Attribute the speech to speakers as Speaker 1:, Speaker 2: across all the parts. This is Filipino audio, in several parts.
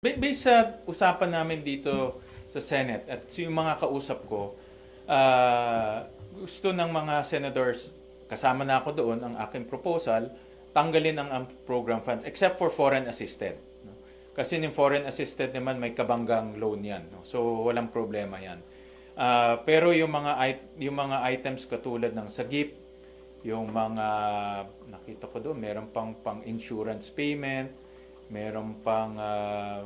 Speaker 1: Ba- Based sa usapan namin dito sa Senate at yung mga kausap ko, ah, gusto ng mga senators, kasama na ako doon, ang aking proposal, tanggalin ang, program funds except for foreign assisted. Kasi yung foreign assisted naman may kabanggang loan yan. So walang problema yan. Ah, pero yung mga yung mga items katulad ng sagip, yung mga nakita ko doon, meron pang pang insurance payment, meron pang ah,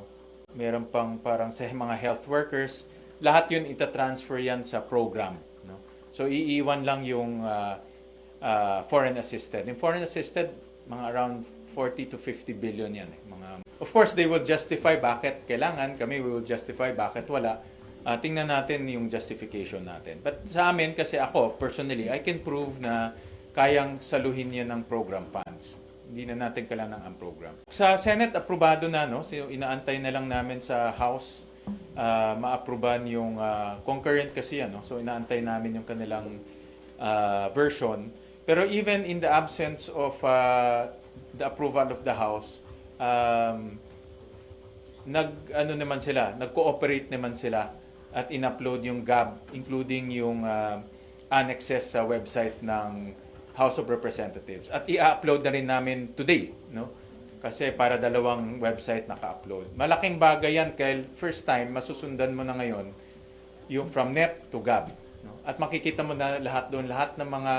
Speaker 1: meron pang parang sa mga health workers, lahat yun ita-transfer yan sa program, no? So iiwan lang yung ah, ah, foreign assisted. Yung foreign assisted, mga around 40 to 50 billion yan eh. Mga Of course, they will justify bakit kailangan, kami we will justify bakit wala. Ah, tingnan natin yung justification natin. But sa amin, kasi ako, personally, I can prove na kayang saluhin yan ng program funds. Hindi na natin kailangan ang program. Sa Senate, aprobado na, no? So, inaantay na lang namin sa House ah, ma-aproban yung ah, concurrent kasi yan, no? So, inaantay namin yung kanilang ah, version. Pero even in the absence of ah, the approval of the House, um, nag ano naman sila, nag-cooperate naman sila at in-upload yung GAB including yung uh, annexes sa website ng House of Representatives. At i-upload na rin namin today, no? Kasi para dalawang website naka-upload. Malaking bagay yan kaya first time masusundan mo na ngayon yung from NEP to GAB. No? At makikita mo na lahat doon, lahat ng mga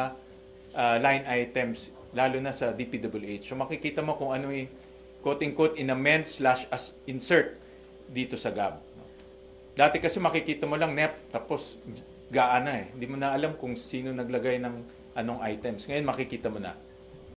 Speaker 1: uh, line items, lalo na sa DPWH. So makikita mo kung ano yung quote-unquote in-amend slash as insert dito sa GAB. no? Dati kasi makikita mo lang NEP, tapos gaan na eh. Hindi mo na alam kung sino naglagay ng anong items. Ngayon makikita mo na.